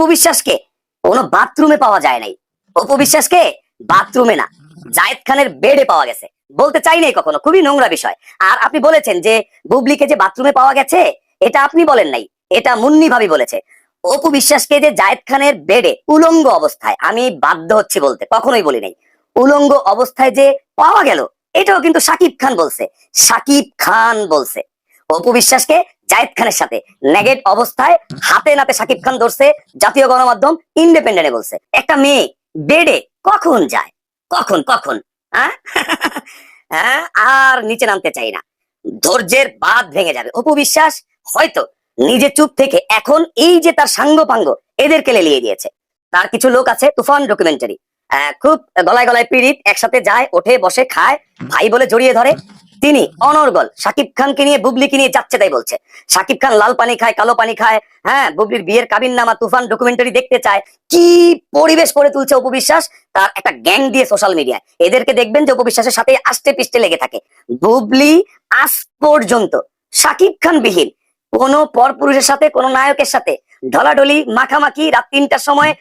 অপু কোনো বাথরুমে পাওয়া যায় নাই। অপু বাথরুমে না, জায়েদ খানের বেডে পাওয়া গেছে। বলতে চাই নাই কখনো, খুবই নোংরা বিষয়। আর আপনি বলেছেন যে বুবলিকে যে বাথরুমে পাওয়া গেছে, এটা আপনি বলেন নাই, এটা মুন্নি ভাবি বলেছে। অপু বিশ্বাসকে যে জায়েদ খানের বেডে, উলঙ্গ অবস্থায়, আমি বাধ্য হচ্ছি বলতে, কখনোই বলি নাই। উলঙ্গ অবস্থায় যে পাওয়া গেল, এটাও কিন্তু সাকিব খান বলছে, সাকিব খান বলছে। অপু বিশ্বাসকে জায়েদ খানের সাথে। নেগেট অবস্থায় হাতে নাতে সাকিব খান ধরছে, জাতীয় গণমাধ্যম ইন্ডিপেন্ডেন্টে বলছে। একটা মেয়ে বেডে কখন যায়? কখন কখন? হ্যাঁ? হ্যাঁ? আর নিচে নামতে চাই না। ধৈর্যের বাদ ভেঙে যাবে। অপু বিশ্বাস হয়তো নিজে চুপ থেকে এখন এই যে তার সাঙ্গ পাঙ্গ এদেরকে লেলিয়ে দিয়েছে। তার কিছু লোক আছে, তুফান ডকুমেন্টারি খুব গলায় গলায় পীড়িত, একসাথে যায়, ওঠে, বসে, খায়, ভাই বলে জড়িয়ে ধরে। তিনি অনর্গল সাকিব খানকে নিয়ে বুবলিকে নিয়ে যাচ্ছে তাই বলছে। সাকিব খান লাল পানি খায়, কালো পানি খায় হ্যাঁ বুবলির বিয়ের কাবিন নামা, তুফান ডকুমেন্টারি দেখতে চায়। কি পরিবেশ করে তুলছে উপবিশ্বাস তার একটা গ্যাং দিয়ে সোশ্যাল মিডিয়ায় এদেরকে দেখবেন যে উপবিশ্বাসের সাথে আষ্টে পিষ্টে লেগে থাকে। বুবলি আজ পর্যন্ত সাকিব খান বিহীন কোন পরপুরুষের সাথে, কোন নায়কের সাথে ঢলাঢলি, মাখামাখি, রাত তিনটার সময়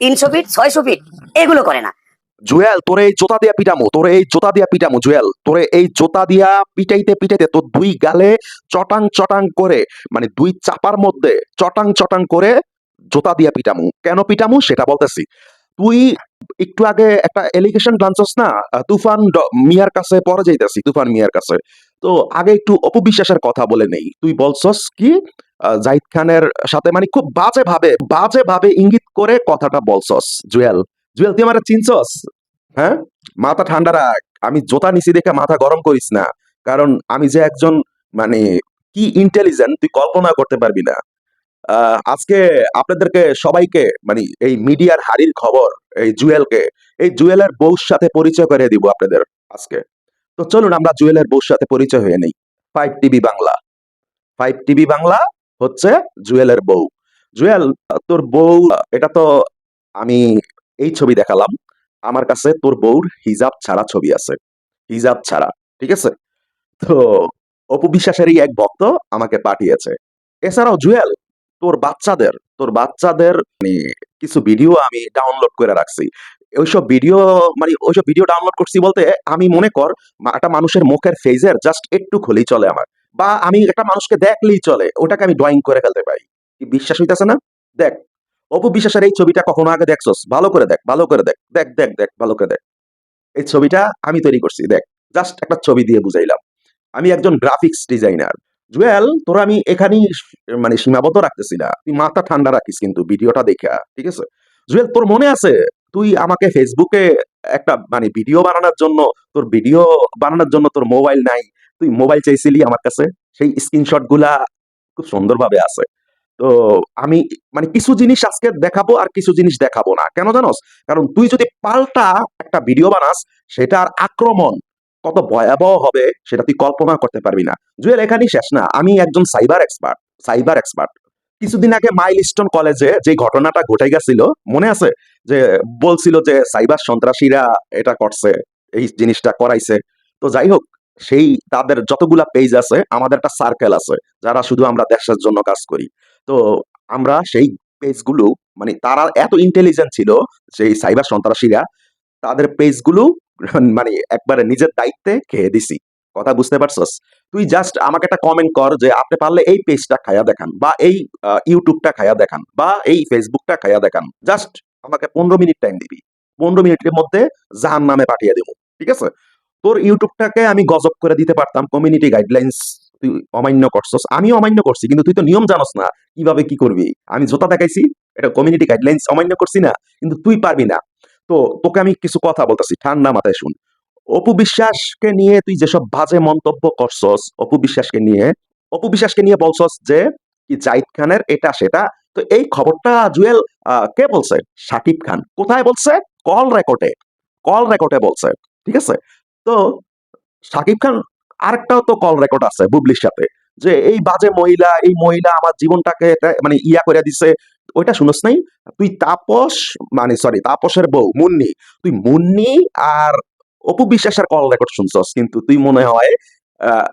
তিনশো ফিট ছয়শো ফিট এগুলো করে না। জুয়েল, তোরে এই জোতা দিয়া পিটামু, তোরে এই জোতা দিয়া পিটামু, জুয়েল, তোরে এই জোতা দিয়া পিটাইতে পিটাইতে তোর দুই গালে চটাং চটাং করে মানে দুই চাপার মধ্যে চটাং চটাং করে জোতা দিয়া পিটামু। কেন পিটামু? সেটা বলতেছি। তুই একটু আগে একটা এলিগেশন জানছস না? তুফান মিয়ার কাছে পরে যাইতেছি, তুফান মিয়ার কাছে। তো আগে একটু অপবিশ্বাসের কথা বলে নেই। তুই বলছস কি জাহিদ খানের সাথে মানে খুব বাজে ভাবে বাজে ভাবে ইঙ্গিত করে কথাটা বলছস, জুয়েল। জুয়েল, তুই আমার চিনছস? হ্যাঁ? মাথা ঠান্ডা রাখ। আমি জোতা নিচে দেখে মাথা গরম করিস না। কারণ আমি যে একজন মানে কি ইন্টেলিজেন্ট তুই কল্পনা করতে পারবি না। আজকে আপনাদেরকে সবাইকে মানে এই মিডিয়ার হারির খবর, এই জুয়েলকে, এই জুয়েলের বউর সাথে পরিচয় করে দিব আপনাদের আজকে। তো চলুন আমরা জুয়েলের বউর সাথে পরিচয় হয়ে নেই। Five TV Bangla. Five TV Bangla হচ্ছে জুয়েলের বউ। জুয়েল, তোর বউ, এটা তো আমি এই ছবি দেখালাম। আমার কাছে তোর বউর হিজাব ছাড়া ছবি আছে। হিজাব ছাড়া, ঠিক আছে? তো অপু বিশ্বাসেরই এক ভক্ত আমাকে পাঠিয়েছে। এছাড়াও জুয়েল, তোর বাচ্চাদের তোর বাচ্চাদের কিছু ভিডিও আমি ডাউনলোড করে রাখছি। ওইসব ভিডিও মানে ওইসব ভিডিও ডাউনলোড করছি বলতে আমি মনে কর একটা মানুষের মুখের ফেজের জাস্ট একটু খুলেই চলে আমার। বা আমি একটা মানুষকে দেখলেই চলে, ওটাকে আমি ড্রয়িং করে ফেলতে পারি। বিশ্বাস হইতেছে না? দেখ অপু বিশ্বাসের এই ছবিটা কখনো আগে দেখছস? ভালো করে দেখ, ভালো করে দেখ দেখ দেখ দেখ, ভালো করে দেখ। এই ছবিটা আমি তৈরি করছি, দেখ জাস্ট একটা ছবি দিয়ে বুঝাইলাম। আমি একজন গ্রাফিক্স ডিজাইনার জুয়েল, তোরা আমি এখানেই মানে সীমাবদ্ধ রাখতেছি না। তুই মাথা ঠান্ডা রাখিস কিন্তু ভিডিওটা দেখা, ঠিক আছে? জুয়েল, তোর মনে আছে? তুই আমাকে ফেসবুকে একটা মানে ভিডিও বানানোর জন্য, তোর ভিডিও বানানোর জন্য তোর মোবাইল নাই। তুই মোবাইল চাইছিলি আমার কাছে? সেই স্ক্রিনশটগুলা খুব সুন্দরভাবে আছে। তো আমি মানে কিছু জিনিস আজকে দেখাবো আর কিছু জিনিস দেখাবো না। কেন জানোস? কারণ তুই যদি পাল্টা একটা ভিডিও বানাস সেটার আক্রমণ কত ভয়াবহ হবে, সেটা তুই কল্পনা করতে পারবি না। জুয়েল, এখানেই শেষ না। আমি একজন সাইবার এক্সপার্ট সাইবার এক্সপার্ট। কিছুদিন আগে মাইলস্টোন কলেজে যে ঘটনাটা ঘটে গেছিল, মনে আছে? যে বলছিল যে সাইবার সন্ত্রাসীরা এটা করছে, এই জিনিসটা করাইছে। তো যাই হোক, সেই তাদের যতগুলা পেজ আছে, আমাদের একটা সার্কেল আছে, যারা শুধু আমরা দেশের জন্য কাজ করি। তো আমরা সেই পেজগুলো মানে তারা এত ইন্টেলিজেন্ট ছিল, সেই সাইবার সন্ত্রাসীরা, তাদের পেজগুলো মানে একবারে নিজের দায়িত্বে খেয়ে দিছি। কথা বুঝতে পারছস? তুই জাস্ট আমাকে একটা কমেন্ট কর যে, আপনি পারলে এই পেজটা খায়া দেখান, বা এই ইউটিউবটা খায়া দেখান, বা এই ফেসবুকটা খায়া দেখান। জাস্ট আমাকে পনেরো মিনিট টাইম দিবি। পনেরো মিনিটের মধ্যে জাহান নামে পাঠিয়ে দেবো। ঠিক আছে? তোর ইউটিউবটাকে আমি গজব করে দিতে পারতাম কমিউনিটি গাইডলাইন্স তুই অমান্য করছস? আমি অমান্য করছি, কিন্তু তুই তো নিয়ম জানোস না, কীভাবে কি করবি? আমি জোতা দেখাইছি, এটা কমিউনিটি গাইডলাইন্স অমান্য করছি না, কিন্তু তুই পারবি না। তো তোকে আমি কিছু কথা বলতেছি, ঠান্ডা মাথায় শুন। অপু বিশ্বাসকে নিয়ে তুই যেসব বাজে মন্তব্য করছস, অপু বিশ্বাসকে নিয়ে, অপু বিশ্বাসকে নিয়ে বলছস যে, কি জাহিদ খানের এটা সেটা? তো এই খবরটা জুয়েল কে বলছে? সাকিব খান। কোথায় বলছে? কল রেকর্ডে কল রেকর্ডে বলছে, ঠিক আছে? তো সাকিব খান আরেকটাও তো কল রেকর্ড আছে বুবলির সাথে, যে এই বাজে মহিলা, এই মহিলা আমার জীবনটাকে মানে ইয়া করে দিছে, ওইটা শুনস নাই? তুই তাপস মানে সরি তাপসের বউ, মুন্নি, তুই মুন্নি আর অপু বিশ্বাসের কল রেকর্ড শুনছস, কিন্তু তুই মনে হয়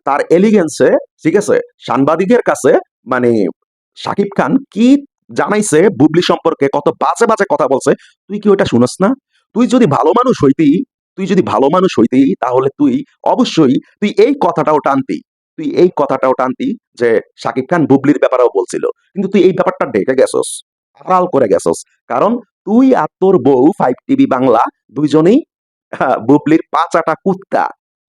তার এলিগেন্সে ঠিক আছে, সাংবাদিকের কাছে মানে সাকিব খান কি জানাইছে বুবলি সম্পর্কে, কত বাজে বাজে কথা বলছে, তুই কি ওটা শুনস না? তুই যদি ভালো মানুষ হইতি তুই যদি ভালো মানুষ হইতি, তাহলে তুই অবশ্যই তুই এই কথাটাও টানতি। তুই এই কথাটাও টানতি যে শাকিব খান বুবলির ব্যাপারেও বলছিল। কিন্তু তুই এই ব্যাপারটা ডেকে গেছস, আড়াল করে গেছস। কারণ তুই আর তোর বউ ফাইভ টিভি বাংলা দুইজনেই বুবলির পাঁচাটা কুত্তা।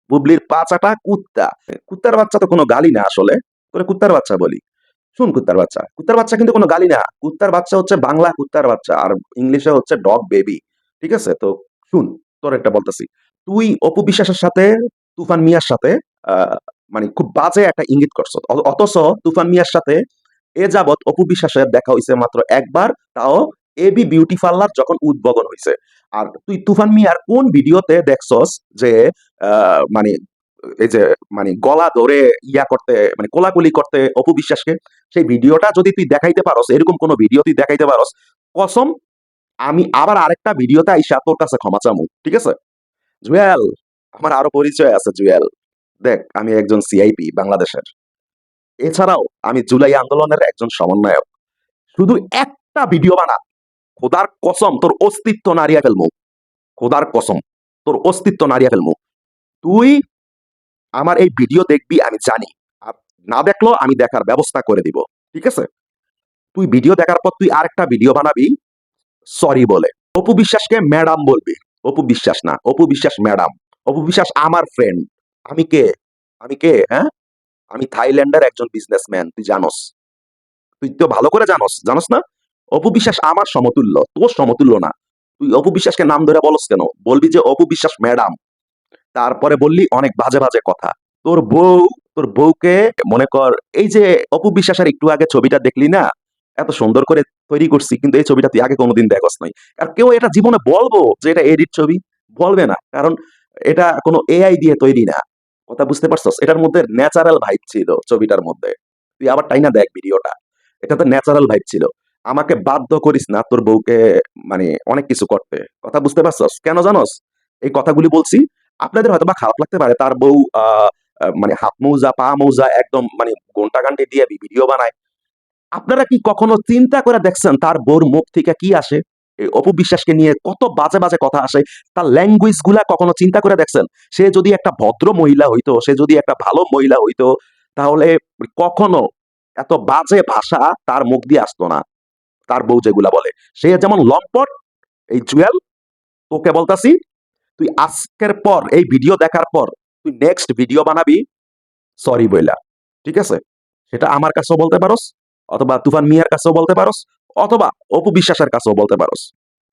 বুবলির পাঁচাটা কুত্তা। কুত্তার বাচ্চা তো কোনো গালি না আসলে। তোরে কুত্তার বাচ্চা বলি। শুন কুত্তার বাচ্চা। কুত্তার বাচ্চা কিন্তু কোনো গালি না। কুত্তার বাচ্চা হচ্ছে বাংলা কুত্তার বাচ্চা। আর ইংলিশে হচ্ছে ডগ বেবি। ঠিক আছে? তো শুন তোর একটা বলতেছি, তুই অপু বিশ্বাসের সাথে, তুফান মিয়ার সাথে মানে খুব বাজে একটা ইঙ্গিত করছ। অথচ তুফান মিয়ার সাথে এ যাবৎ অপু বিশ্বাসের দেখা হয়েছে মাত্র একবার, তাও এবি বিউটি পার্লার যখন উদ্বোধন হয়েছে আর তুই তুফান মিয়ার কোন ভিডিওতে দেখছস যে মানে এই যে মানে গলা ধরে ইয়া করতে মানে কোলাকুলি করতে অপু বিশ্বাসকে? সেই ভিডিওটা যদি তুই দেখাইতে পারস, এরকম কোন ভিডিও তুই দেখাইতে পারস, কসম আমি আবার আরেকটা ভিডিওতে আইসা তোর কাছে ক্ষমা চামু, ঠিক আছে? জুয়েল, আমার আরও পরিচয় আছে, জুয়েল। দেখ, আমি একজন সিআইপি বাংলাদেশের। এছাড়াও আমি জুলাই আন্দোলনের একজন সমন্বয়ক। শুধু একটা ভিডিও বানা। খোদার কসম, তোর অস্তিত্ব নারিয়া ফেলমু। খোদার কসম, তোর অস্তিত্ব নারিয়া ফেলমু। তুই আমার এই ভিডিও দেখবি, আমি জানি। আর না দেখল, আমি দেখার ব্যবস্থা করে দিব, ঠিক আছে? তুই ভিডিও দেখার পর তুই আরেকটা ভিডিও বানাবি সরি বলে। অপু বিশ্বাসকে ম্যাডাম বলবি। অপু বিশ্বাস না, অপু বিশ্বাস ম্যাডাম অপু বিশ্বাস আমার ফ্রেন্ড আমি কে? আমি কে? হ্যাঁ? আমি থাইল্যান্ডের একজন বিজনেসম্যান তুই জানোস। তুই তো ভালো করে জানোস জানোস না? অপু বিশ্বাস আমার সমতুল্য, তোর সমতুল্য না। তুই অপু বিশ্বাসকে নাম ধরে বলস কেন? বলবি যে অপু বিশ্বাস ম্যাডাম তারপরে বললি অনেক বাজে বাজে কথা। তোর বউ, তোর বউকে, মনে কর, এই যে অপু বিশ্বাসের একটু আগে ছবিটা দেখলি না? এত সুন্দর করে তৈরি করছি, কিন্তু এই ছবিটা তুই আগে কোনোদিন দেখস নাই। আর কেউ এটা জীবনে বলব যে এটা এডিট ছবি? বলবে না, কারণ এটা কোনো এআই দিয়ে তৈরি না। কথা বুঝতে পারছস? এটার মধ্যে ন্যাচারাল ভাইব ছিল ছবিটার মধ্যে। তুই আবার তাই না দেখ ভিডিওটা? এটাতে ন্যাচারাল ভাইব ছিল। আমাকে বাধ্য করিস না তোর বউকে মানে অনেক কিছু করতে। কথা বুঝতে পারছস? কেন জানোস? এই কথাগুলি বলছি, আপনাদের হয়তো বা খারাপ লাগতে পারে। তার বউ মানে হাত মৌজা, পা মৌজা, একদম মানে ঘণ্টা ঘন্টে দিয়ে ভিডিও বানায়। আপনারা কি কখনো চিন্তা করে দেখছেন তার বউর মুখ থেকে কি আসে? এই অপু বিশ্বাসকে নিয়ে কত বাজে বাজে কথা আসে। তার ল্যাঙ্গুয়েজগুলা কখনো চিন্তা করে দেখছেন? সে যদি একটা ভদ্র মহিলা হইতো, সে যদি একটা ভালো মহিলা হইতো, তাহলে কখনো এত বাজে ভাষা তার মুখ দিয়ে আসতো না, তার বউ যেগুলা বলে। সে যেমন লম্পট, এই জুয়েল, তোকে বলতাছি, তুই আজকের পর, এই ভিডিও দেখার পর, তুই নেক্সট ভিডিও বানাবি। সরি বইলা, ঠিক আছে? সেটা আমার কাছেও বলতে পারোস। অথবা তুফান মিয়ার কাছেও বলতে পারোস, অথবা অপু বিশ্বাসের কাছেও বলতে পারোস।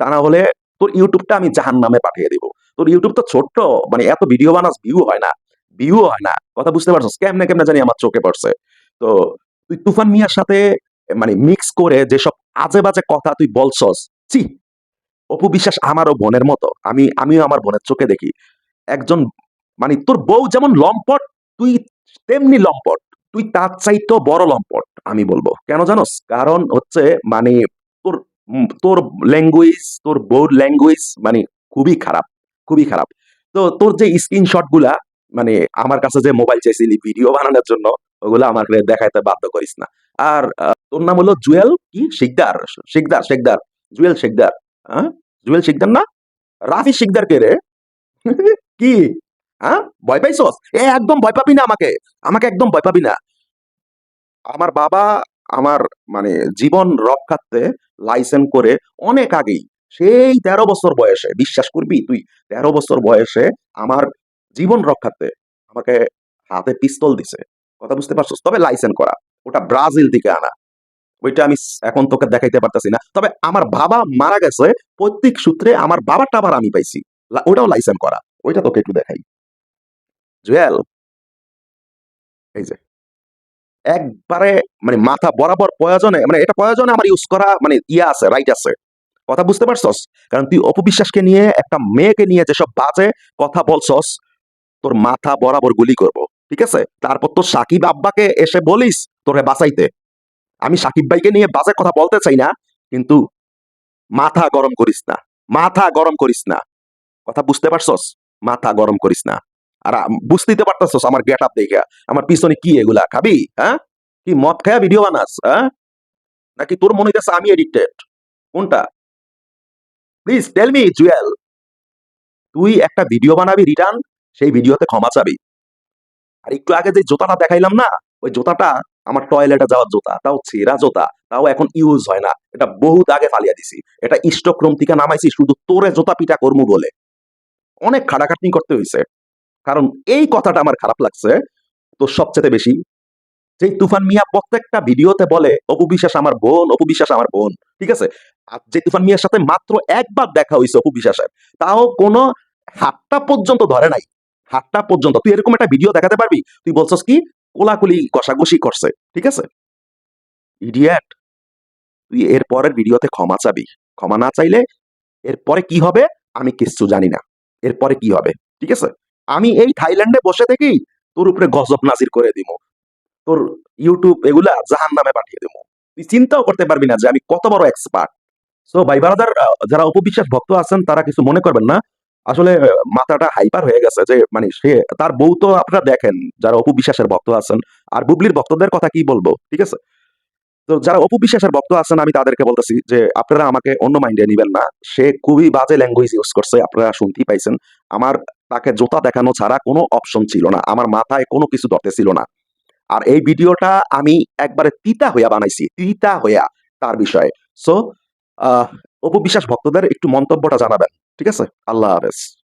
তা না হলে তোর ইউটিউবটা আমি জাহান নামে পাঠিয়ে দিব। তোর ইউটিউব তো ছোট্ট মানে এত ভিডিও বানাস ভিউ হয় না। ভিউ হয় না। কথা বুঝতে পারছস? কেমনে কেমনে জানি আমার চোখে পড়ছে। তো তুই তুফান মিয়ার সাথে মানে মিক্স করে যেসব আজে বাজে কথা তুই বলছস, ছি! অপু বিশ্বাস আমারও বোনের মতো। আমি, আমিও আমার বোনের চোখে দেখি। একজন মানে তোর বউ যেমন লম্পট, তুই তেমনি লম্পট। তুই তার চাইতেও বড় লম্পট, আমি বলব। কেন জানোস? কারণ হচ্ছে মানে তোর তোর ল্যাঙ্গুয়েজ তোর বউর ল্যাঙ্গুয়েজ মানে খুবই খারাপ খুবই খারাপ। তো তোর যে স্ক্রিনশটগুলা মানে আমার কাছে যে মোবাইল চাইছিলি ভিডিও বানানোর জন্য, ওগুলা আমাকে দেখাইতে বাধ্য করিস না। আর তোর নাম হলো জুয়েল কি? শিকদার শিকদার শেখদার জুয়েল শেখদার হ্যাঁ জুয়েল শিকদার না? রাফি শিকদার কে রে? কি? হ্যাঁ? ভয় পাইছস? এ একদম ভয় পাবি না আমাকে। আমাকে একদম ভয় পাবি না। আমার বাবা আমার মানে জীবন রক্ষার্থে লাইসেন্স করে অনেক আগেই, সেই তেরো বছর বয়সে, বিশ্বাস করবি তুই, তেরো বছর বয়সে আমার জীবন রক্ষার্থে আমাকে হাতে পিস্তল দিছে। কথা বুঝতে পারছস? তবে লাইসেন্স করা, ওটা ব্রাজিল থেকে আনা। ওইটা আমি এখন তোকে দেখাইতে পারতাছি না। তবে আমার বাবা মারা গেছে, প্রত্যেক সূত্রে আমার বাবারটা আবার আমি পাইছি। ওটাও লাইসেন্স করা। ওইটা তোকে একটু দেখাই। জুয়েল। এই যে। একবারে মানে মাথা বরাবর প্রয়োজনে মানে এটা প্রয়োজনে আমার ইউজ করা মানে ইয়া আছে রাইট আছে। কথা বুঝতে পারছস? কারণ তুই অপবিশ্বাসকে নিয়ে, একটা মেয়েকে নিয়ে যেসব বাজে কথা বলছস, তোর মাথা বরাবর গুলি করব, ঠিক আছে? তারপর তো সাকিব আব্বাকে এসে বলিস তোরে বাঁচাইতে। আমি সাকিব ভাইকে নিয়ে বাজে কথা বলতে চাই না, কিন্তু মাথা গরম করিস না, মাথা গরম করিস না। কথা বুঝতে পারছস? মাথা গরম করিস না। আর বুঝতেই পারতাছস আমার গেট আপ দেখে। আমার পিছনে কি এগুলা? খাবি? হ্যাঁ? কি মদ খায়া ভিডিও বানাস? হ্যাঁ? নাকি তোর মনে হইতেছে আমি এডিক্টেড কোনটা? প্লিজ টেল মি জুয়েল তুই একটা ভিডিও বানাবি রিটার্ন সেই ভিডিওতে ক্ষমা চাবি। আর একটু আগে যে জুতাটা দেখাইলাম না, ওই জুতাটা আমার টয়লেটে যাওয়ার জোতা, তাও ছেঁড়া জুতা, তাও এখন ইউজ হয় না। এটা বহুত আগে ফালিয়া দিছি। এটা স্টক রুম থেকে নামাইছি, শুধু তোরে জোতা পিটা করমু বলে। অনেক খাটাখাটনি করতে হয়েছে কারণ এই কথাটা আমার খারাপ লাগছে। তো সবচেয়ে বেশি যে তুফান মিয়া প্রত্যেকটা ভিডিওতে বলে, অপু বিশ্বাস আমার বোন, অপু বিশ্বাস আমার বোন। ঠিক আছে? আর যে তুফান মিয়ার সাথে মাত্র একবার দেখা হয়েছে অপু বিশ্বাসের, তাও কোনো হাতটা পর্যন্ত ধরে নাই। হাতটা পর্যন্ত। তুই এরকম একটা ভিডিও দেখাতে পারবি? তুই বলছস কি? কোলাকুলি, কষাকষি করছে। ঠিক আছে? ইডিয়েট তুই এর পরের ভিডিওতে ক্ষমা চাবি। ক্ষমা না চাইলে এরপরে কি হবে? আমি কিচ্ছু জানি না। এরপরে কি হবে? ঠিক আছে? আমি এই থাইল্যান্ডে বসে থেকেই তোর উপরে গজব নাজির করে দিব তোর ইউটিউব এগুলা জাহান নামে পাঠিয়ে দেবো তুই চিন্তাও করতে পারবি না যে আমি কত বড় এক্সপার্ট সো ভাই বারাদার যারা উপবিশ্বাস ভক্ত আছেন, তারা কিছু মনে করবেন না। আসলে মাথাটা হাইপার হয়ে গেছে যে মানে সে, তার বউ তো আপনারা দেখেন, যারা অপু বিশ্বাসের ভক্ত আছেন। আর বুবলির ভক্তদের কথা কি বলব, ঠিক আছে? তো যারা অপু বিশ্বাসের ভক্ত আছেন, আমি তাদেরকে বলতেছি যে, আপনারা আমাকে অন্য মাইন্ডে নিবেন না। সে খুবই বাজে ল্যাঙ্গুয়েজ ইউজ করছে, আপনারা শুনতেই পাইছেন। আমার তাকে জোতা দেখানো ছাড়া কোনো অপশন ছিল না। আমার মাথায় কোনো কিছু ধরতে ছিল না। আর এই ভিডিওটা আমি একবারে তিতা হইয়া বানাইছি, তিতা হইয়া তার বিষয়ে। সো অপবিশ্বাস ভক্তদের একটু মন্তব্যটা জানাবেন। ঠিক আছে? আল্লাহ হাফেজ।